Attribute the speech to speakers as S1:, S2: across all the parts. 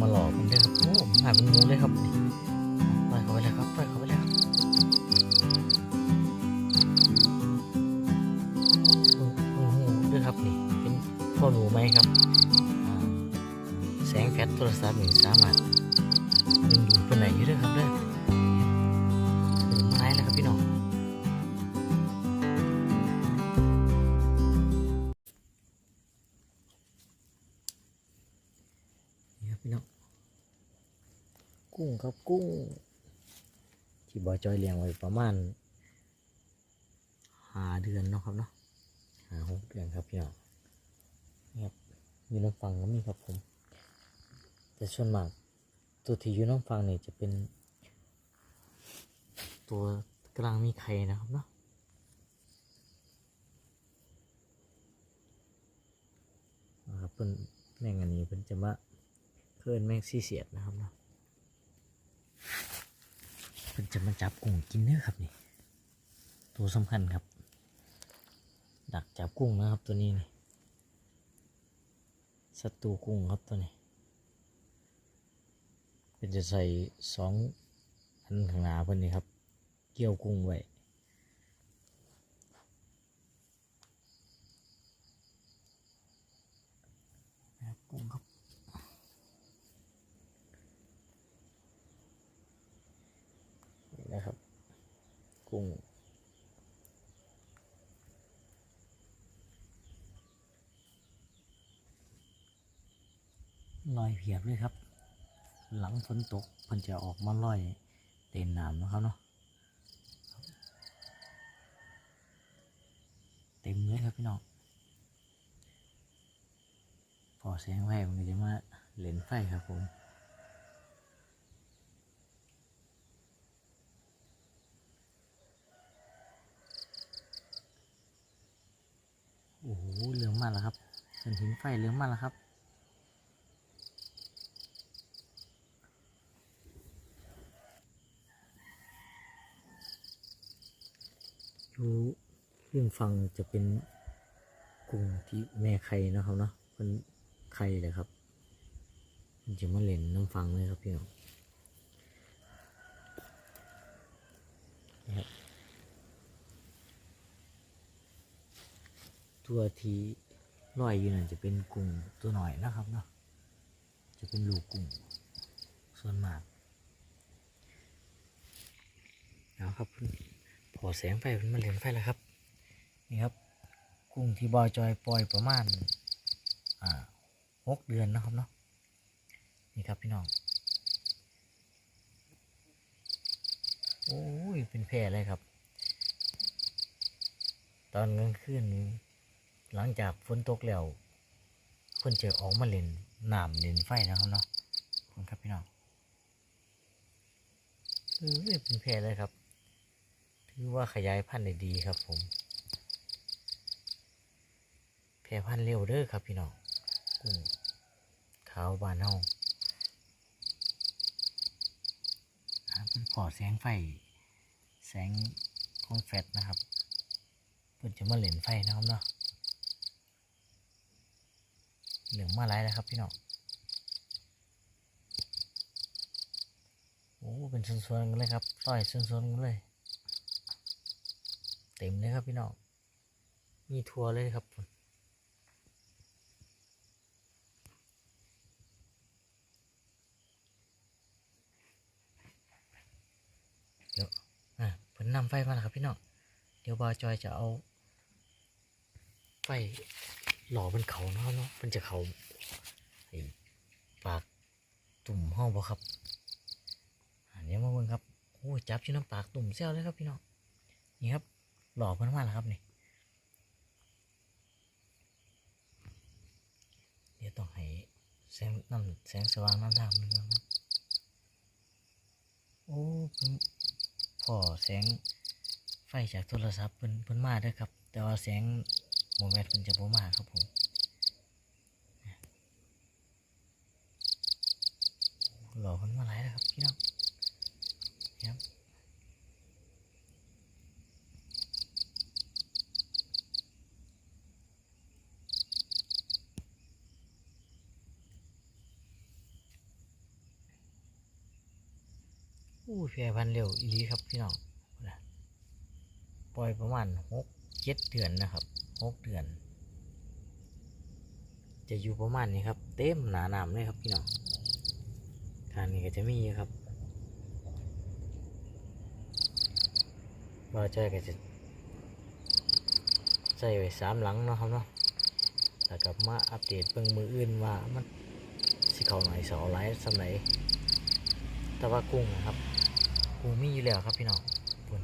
S1: มาหลอกมันด้วยครับโอ้หายเป็นงูเลยครับนี่ปล่อยเขาไปเลยครับปล่อยเขาไปเลยครับโอ้โหด้วยครับนี่เป็นพ่อหนูไหมครับแสงแฟลชโทรศัพท์นี่สามารถดึงดูดไปไหนอยู่ด้วยครับเด้อถึงไม้แล้วครับพี่น้องนี่ครับพี่น้อง กุ้งครับกุ้ง ที่บอจอยเลี้ยงไว้ประมาณหาเดือนเนาะครับเนาะหาหกเดือนครับพี่น้องนี่ครับอยู่น้ำฟังก็มีครับผม แต่ส่วนมากตัวที่อยู่น้ำฟังเนี่ยจะเป็น ตัวกลางมีไข่นะครับเนาะนะครับเป็นแม่งอันนี้เป็นจะมาเพื่อนแม่งซี่เสียดนะครับเนาะ เป็นจะมาจับกุ้งกินเนื้อครับนี่ ตัวสำคัญครับ ดักจับกุ้งนะครับตัวนี้นี่ศัตรูกุ้งครับตัวนี้เป็นจะใส่สองอันข้างหน้าเพิ่นนี่ครับ เกี่ยวกุ้งไว้กุ้งครับ นี่นะครับ กุ้ง ลอยเพียบเลยครับ หลังฝนตกมันจะออกมาลอยเต็มน้ำนะครับเนาะเต็มเลยครับพี่น้องพอแสงไฟมันจะมาเล่นไฟครับผม โอ้โหเหลือง มาแล้วครับเป็นหินไฟเหลืองมากแล้วครับ อยู่ริมฝั่งจะเป็นกุ้งที่แม่ไข่นะครับเนาะเป็นไข่เลยครับมันจะมาเล่นน้ำฟังเลยครับพี่น้องตัวที่ ลอยอยู่นั่นจะเป็นกุ้งตัวหน่อยนะครับเนาะจะเป็นลูกกุ้งส่วนมากเอาครับพอแสงไฟมันมาเล่นไฟแล้วครับนี่ครับ กุ้งที่บอยจอยปล่อยประมาณอ่าหกเดือนนะครับเนาะนี่ครับพี่น้องโอ้ยเป็นแพร่เลยครับ ตอนกลางคืนนี้ หลังจากฝนตกแล้วเพิ่นจะออกมาเล่นน้ำเล่นไฟนะครับเนาะคุณครับพี่น้องเอ้ยเป็นแพรเลยครับ ถือว่าขยายพันธุ์ได้ดีครับผม แพรพันธุ์เร็วเด้อครับพี่น้องกุ้งขาวบานเฮาเป็นพอแสงไฟ แสงของแฟลชนะครับเพื่อจะมาเล่นไฟนะครับเนาะ เหลืองมาหลายแล้วครับพี่น้องโอ้เป็นส่วนๆกันเลยครับต้อยส่วนๆกันเลย เต็มเลยครับพี่น้องมีทัวร์เลยครับผมเดี๋ยวอะเพิ่นำไฟมาแล้วครับพี่น้องเดี๋ยวบาจอยจะเอาไฟ หล่อบนเขาเนาะเนาะมันจะเขาปากตุ่มห้องบ่ครับอันนี้มาเบิ่งครับโอ้ยจับอยู่น้ำปากตุ่มเซลเลยครับพี่น้องนี่ครับ หล่อเพิ่นมาแล้วครับนี่เดี๋ยวต้องให้แสงน้ำแสงสว่างน้ำทางนึงก่อนครับโอ้ผมพอแสงไฟจากโทรศัพท์เพิ่นเพิ่นมาด้วยครับ แต่ว่าแสง โมเมนต์เพิ่นจะบ่มาครับผมหล่อเพิ่นมาหลายแล้วครับพี่น้องนี่ครับแพร่พันเร็วอีลีครับพี่น้องปล่อยประมาณหก เจ็ดเดือนนะครับหกเดือน จะอยู่ประมาณนี้ครับ เต็มหนาหนามเลยครับพี่น้องทางนี้ก็จะมีครับว่าใจก็จะใส่ไว้สามหลังเนาะครับเนาะแล้วก็มาอัปเดตเบิ่งมืออื่นว่ามันสิเขาหน่อยเสาไลฟ์สำไหนแต่ว่ากุ้งนะครับ กุ้งมีอยู่แล้วครับพี่น้องปุ่น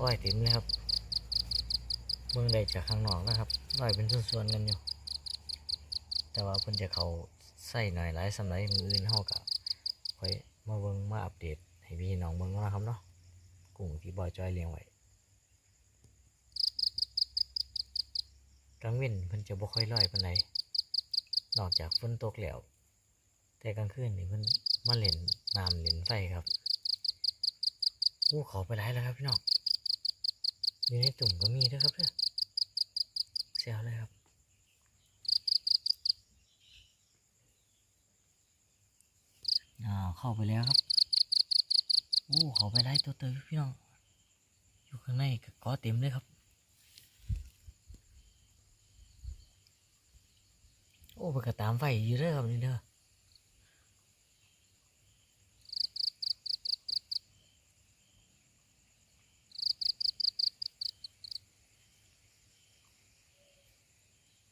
S1: ร้อยเต็มเลยครับ เบิ่งได้จากข้างนอกนะครับร้อยเป็นส่วนๆกันอยู่ แต่ว่าเพิ่นจะเขาใส่หน่อยหลายสำหรับมืออื่นเฮาก็ค่อยมาเบิ่งมาอัปเดตให้พี่น้องเบิ่งนะครับเนาะกุ้งที่บ่อจอยเลี้ยงไว้กลางเว้นเพิ่นจะบ่ค่อยลอยปานใดนอกจากฝนตกแล้ว แต่กลางคืนนี่เพิ่นมาเล่นน้ำเล่นไฟครับอู้เขาไปหลายแล้วครับพี่น้องอยู่ในตุ่มก็มีเด้วยครับเด้อเสียวเลยครับ อ่า เข้าไปแล้วครับ โอ้เขาไปไล่ตัวเตยพี่น้อง อยู่ข้างในก็กอเต็มเลยครับ โอ้ไปกระตามไฟอยู่เด้อครับนี่เด้อ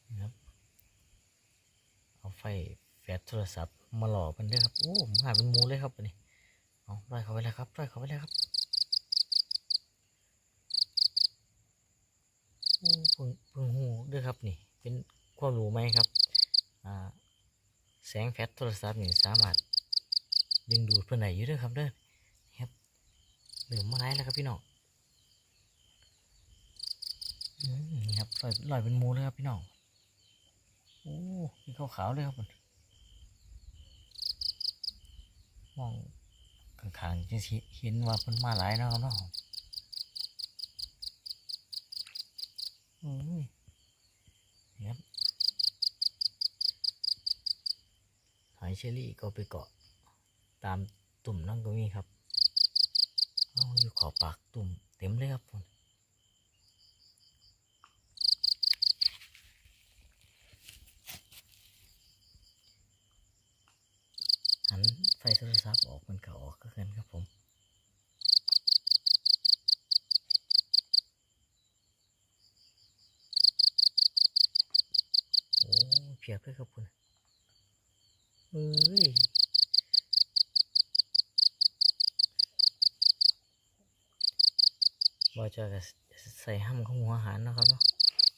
S1: นี่ครับ เอาไฟแฟลชโทรศัพท์มาหล่อมันด้วยครับโอ้ผมหายเป็นมูเลยครับอันนี้เอาปล่อยเขาไปแล้วครับปล่อยเขาไปแล้วครับโอ้เพิ่งเพิ่งหูด้วยครับนี่เป็นความรู้ไหมครับอ่าแสงแฟลชโทรศัพท์นี่สามารถดึงดูดเพื่อนไหนอยู่ด้วยครับเด้อครับเหลือมาไล่แล้วครับพี่น้องนี่ครับลอยลอยเป็นมูเลยครับพี่น้อง โอ้มีขาวๆเลยครับผมมองข้างๆจะเห็นว่ามันมาหลายแล้วเนาะอืมนี่ครับหอยเชอรี่ก็ไปเกาะ ตามตุ่มนั่นก็มีครับอาอยู่ขอบปากตุ่มเต็มเลยครับผม หัน ไฟโทรศัพท์ออกมันก็ออกก็กันครับผมโอ้เพียบเลยครับคุณเอ้ยบอจะใส่ห้ำของหัวอาหารนะครับเนาะ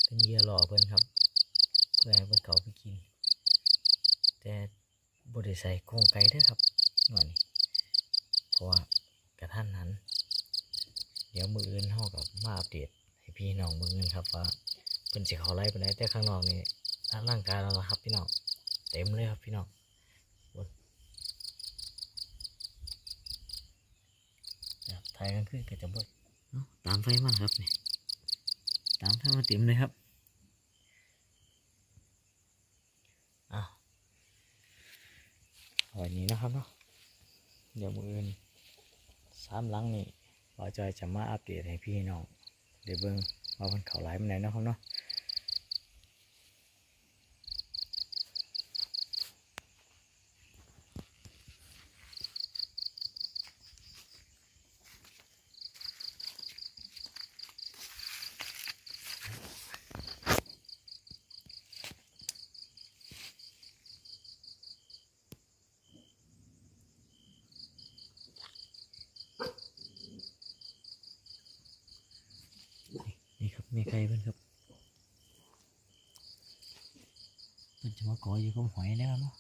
S1: เป็นเหยื่อหล่อเพิ่นครับ เพื่อให้เพิ่นเขาไปกิน แต่ บริใส่โครงไก่ด้วยครับหน่อยนี้เพราะว่ากระท่านนั้น เดี๋ยวมืออื่นเฮากับมาอัปเดตให้พี่น้องมืออื่นครับว่าเพิ่นสิเขาไล่ไปไหนแต่ข้างนอกนี่ร่างกายเราครับพี่น้องเต็มเลยครับพี่น้องบนจับถ่ายกันขึ้นก็จะบดเนาะตามไฟมันครับนี่ตามไฟมาเต็มเลยครับอ้าว วันนี้นะครับเนาะเดี๋ยวมืออื่นสามหลังนี่เราจะจะมาอัปเดตให้พี่น้องเดี๋ยวเบิ้งว่ามันเขาไหลมันไหนนะครับเนาะนี่ครับ มีใครเพิ่นครับเพิ่นจะมาขออยู่กับหอยแล้วเนาะ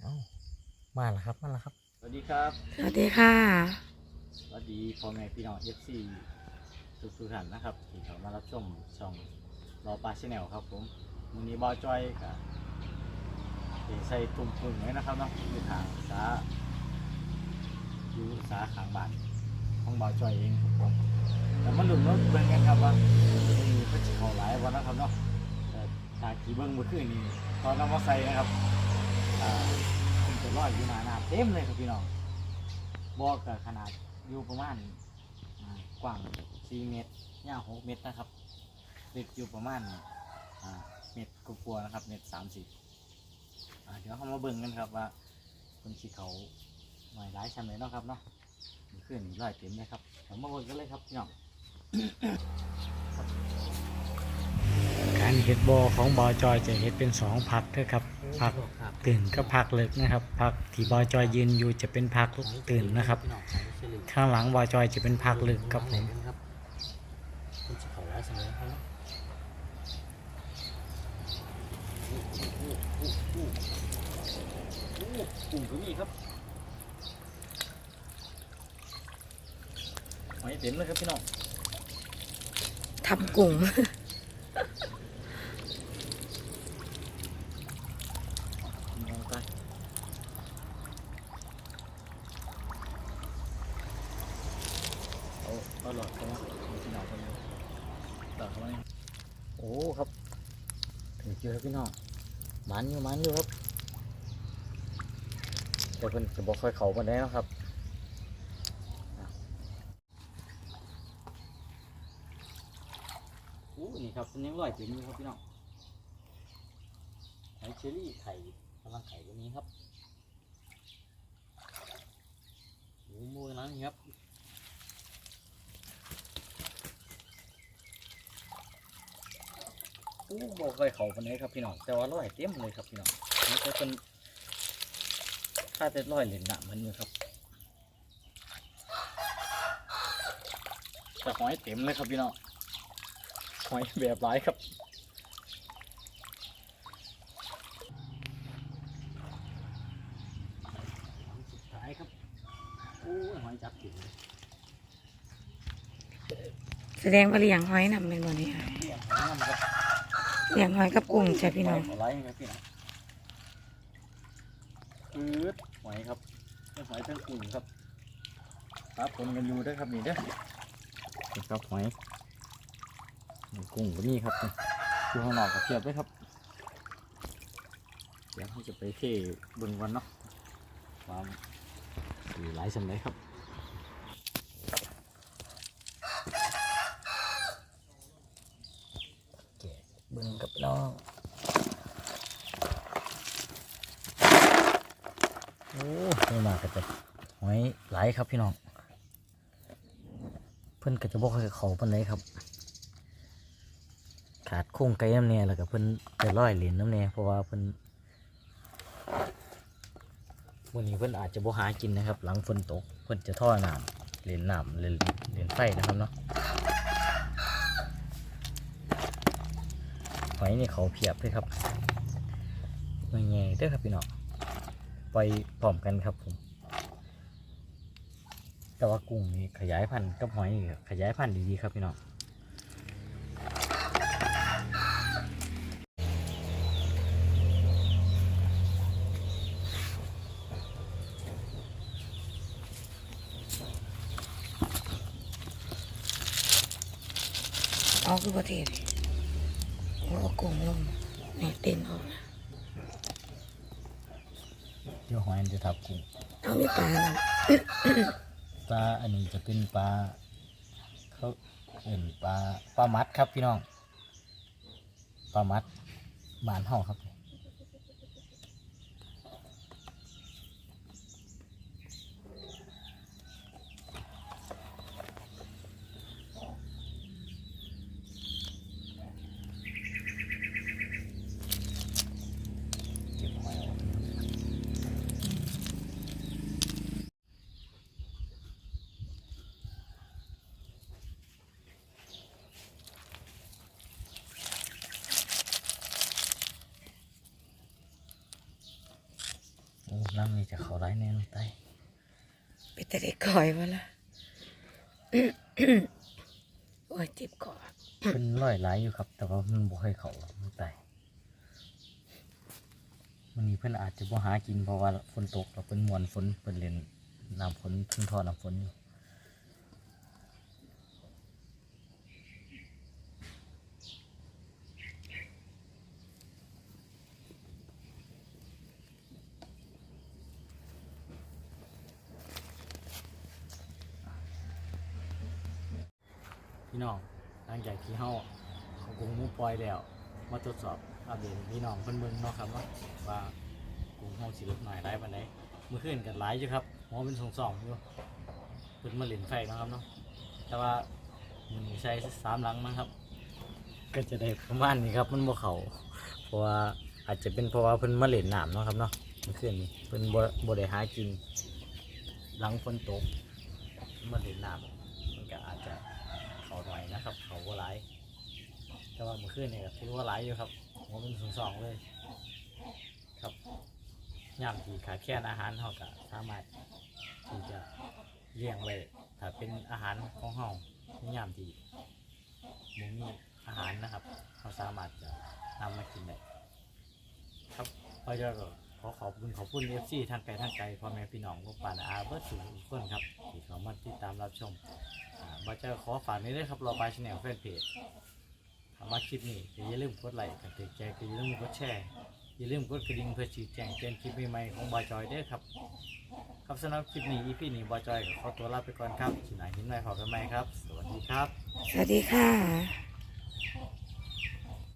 S1: เอ้ามาแล้วครับมาแล้วครับ สวัสดีครับ
S2: สวัสดีค่ะ
S1: สวัสดีพ่อแม่พี่น้องเอฟซีทุกทุกๆท่านนะครับที่เขามารับชมช่องรอปลาชแนลครับผมวันนี้บอจอยกับใส่ตุ่มพึ่งไว้นะครับเนาะอยู่ทางสาอยู่สาขางบ้าน ของบอจอยเองครับผมแต่มาหลุมรถเบิ่งกันครับว่ามีพระจิเขาหลายวันนะครับเนาะถ้าขี่เบิ้งเมื่อคืนนี้ตอนนำมาใส่นะครับอ่าเพิ่งจะลอยอยู่หนาหน้ำเต็มเลยครับพี่น้องบ่อกับขนาดอยู่ประมาณกว้าง 4 เมตรยาว6เมตรนะครับลึกอยู่ประมาณเมตรกลัวๆนะครับ เมตรสามสิบเดี๋ยวเรามาเบิ่งกันครับว่าคนสีเขาหน่อยร้ายชั้นเลยเนาะครับเนาะ ขึ้นลอยเต็มเลยครับเดี๋ยวมาเบิ่งกันเลยครับพี่น้อง
S2: การเฮ็ดบอของบอจอยจะเฮ็ดเป็นสองพักเด้อครับพักตื่นกับพักเลิกนะครับพักที่บอจอยยืนอยู่จะเป็นพักตื่นนะครับ ข้างหลังบอจอยจะเป็นพักเลิกครับผม
S1: ครับคนสีเขาร้ายชั้นเลยครับกลุ่มก็มีครับ หอยเต็มเลยครับพี่น้อง
S3: ทำกุ้ง
S1: มองไปเอาเอาหลอดเข้ามาเอาพี่น้องเข้ามาหลอดเข้ามาโอ้ครับถึงเจอแล้วพี่น้องหมันอยู่หมันอยู่ครับแต่เพิ่นจะบอกค่อยเขามาได้นาะครับอะโอ้ นี่ครับมันยังลอยเต็มอยู่ครับพี่น้องไอเชอรี่ไข่กำลังไข่ตัวนี้ครับหมูมูนั้นครับโอ้บอกเคยเขาคนนี้ครับพี่น้องแต่ว่าร้อยเต็มเลยครับพี่น้องนี่ก็เป็นถ้าจะร้อยเหรียญหนักมันอยู่ครับแต่หอยเต็มเลยครับพี่น้อง หอยแบบร้ายครับสุดท้ายครับโอ้ยหอยจับถึง
S3: แสดงว่าเลี้ยงหอยนำเป็นบ่นี้ค่ะ
S1: เลี้ยงหอยนำครับ
S3: เลี้ยงหอยกับกุ้งใช่พี่น้อง
S1: หอยไล่ครับพี่น้องปืดหอยครับเป็นหอยเป็นกุ้งครับครับผมกันอยู่เด้วยครับนี่เด้อนี่ครับหอยนี่ กุ้งก็มีครับนี่อยู่ข้างนอกกับเทียบด้วยครับ เดี๋ยวเขาจะไปเท่บิ่งวันเนาะความสีหลายสำเลยครับแกะบิ่งกับน้องโอ้ไม่มากก็จะหอยไหลายครับพี่น้อง เพิ่อนก็จะบอกให้เขาเพิ่นเลยครับ ขาดโค้งไก่น้ำเนี่ยแล้วก็เพิ่นจะร้อยเหรียญน้ำเนี่ยเพราะว่าเพิ่นวันนี้เพิ่นอาจจะบ่หากินนะครับ หลังฝนตกเพิ่นจะท่อน้ำเหรียญน้ำเหรียญเหรียญไฟนะครับเนาะหอยนี่เขาเพียบเลยครับไม่แง่เด้อครับพี่น้องไปพร้อมกันครับผมแต่ว่ากุ้งนี่ขยายพันธุ์กับหอยขยายพันธุ์ดีๆครับพี่น้อง
S3: เอาคือประเทศเอากุ้งลงนี่เต้นออกนะ
S1: เดี๋ยวหอยมันจะทับกุ้ง
S3: เอามีปลาแล้ว
S1: ปลาอันนี้จะเป็นปลาเขาเอื่นปลาปลามัดครับพี่น้องปลามัดบานเห่าครับ เก็บหอยเอาไว้โอ้น้ำนี่ จะเขาไร้แน่นอนไต
S3: ไปแต่ได้ก่อยวะล่ะโอ้ยเจ็บคอ
S1: เป็นร้อยหลายอยู่ครับ แต่ว่ามันบ่ให้เขามันไตมันนี้เพิ่นอาจจะบ่หากินเพราะว่าฝนตกแล้วเป็นมวนฝนเพิ่นเล่นน้ำฝนเพิ่งทอน้ำฝนอยู่ พี่น้อง หลังจากที่เฮาของกรุงมูปล่อยแล้ว มาทดสอบอัปเดตให้พี่น้องเพิ่นเบิ่งเนาะครับว่าว่ากรุงเฮาสิลดหน่อยได้ปานใดมื่อคืนกันหลายอยู่ครับหัวเป็นสองๆอยู่เพิ่นมาเล่นไฟเนาะครับเนาะแต่ว่ามันใช้สามหลังมั้งครับ ก็จะได้ประมาณนี้ครับมันบ่เขาเพราะว่าอาจจะเป็นเพราะว่าเพิ่นมาเล่นน้ำเนาะครับเนาะเมื่อคืนนี้เพิ่นบ่บ่ได้หากินหลังฝนตกมาเล่นน้ำมันก็อาจจะเขาห นะครับเขาบ่หลาย แต่ว่าเมื่อคืนเนี่ก็ถือว่าหลายอยู่ครับหัวเป็นสองสองเลย ครับย่ามที่ขาดแคลนอาหารเขาก็สามารถที่จะเลี้ยงไว้ถ้าเป็นอาหารของเขาในย่ามที่บ่มีอาหารนะครับเขาสามารถจะนำมากินได้ครับพอจะก็ ขอขอบคุณขอบคุณเอฟซีทางไกลทางไกลพ่อแม่พี่น้องลูกป่านอาเบิร์ดสู่ทุกคนครับที่เขามาติดตามรับชมอ่าบอจะขอฝากนี้ด้วยครับรอปลายชแนลแฟนเพจถามาคลิปนี้ก็อย่าลืมกดไลค์กันติดใจก็อย่าลืมกดแชร์อย่าลืมกดกระดิ่งเพื่อชี้แจ้งเตือนคลิปใหม่ๆของบอยจอยเด้อครับครับสำหรับคลิปนี้อีพีนี้บอยจอยก็ขอตัวลาไปก่อนครับชินาหินไว้พอกันไหมครับ สวัสดีครับ
S3: สวัสดีค่ะ